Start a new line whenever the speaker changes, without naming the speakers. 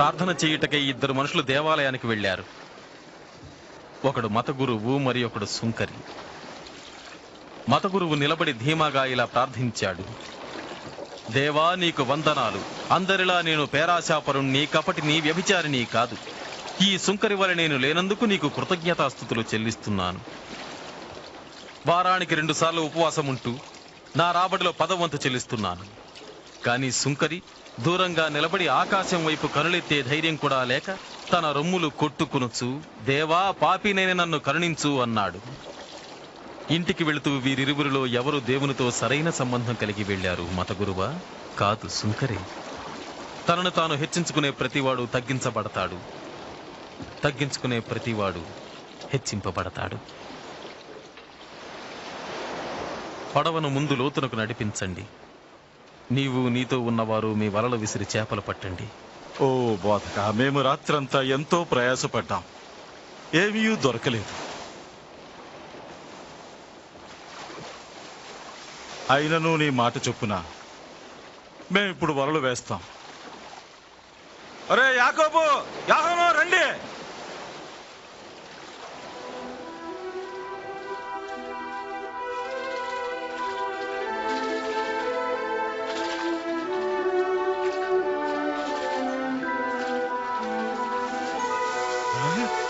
ప్రార్థన చేయుటకై ఇద్దరు మనుషులు దేవాలయానికి వెళ్ళారు. ఒకడు మతగురువు మరి ఒకడు సుంకరి. మతగురువు నిలబడి ధీమాగా ఇలా ప్రార్థించాడు. దేవా నీకు వందనాలు. అందరిలా నేను పేరాశాపరుణ్ణి కపటిని వ్యభిచారిని కాదు. ఈ సుంకరి వల్ల నేను లేనందుకు నీకు కృతజ్ఞతాస్థుతులు చెల్లిస్తున్నాను. వారానికి రెండుసార్లు ఉపవాసం ఉంటూ నా రాబడిలో పదవంతు చెల్లిస్తున్నాను. కానీ సుంకరి దూరంగా నిలబడి ఆకాశం వైపు కరుళెత్తే ధైర్యం కూడా లేక తన రొమ్ములు కొట్టుకునుచు దేవా పాపినైన నన్ను కరుణించు అన్నాడు. ఇంటికి వెళుతూ వీరిరువురిలో ఎవరు దేవునితో సరైన సంబంధం కలిగి వెళ్ళారు మతగురువా కాదు సుంకరే. తనను తాను హెచ్చించుకునే ప్రతివాడు తగ్గించబడతాడు. తగ్గించుకునే ప్రతివాడు హెచ్చింపబడతాడు. పడవను ముందు లోతునకు నడిపించండి. నీవు నీతో ఉన్నవారు మీ వలలు విసిరి చేపలు పట్టండి.
ఓ బోధక మేము రాత్రంతా ఎంతో ప్రయాసపడ్డాం. ఏమీ దొరకలేదు. అయినను నీ మాట చొప్పున మేమిప్పుడు వలలు వేస్తాం. అరే యాకోబు యాహోను రండి.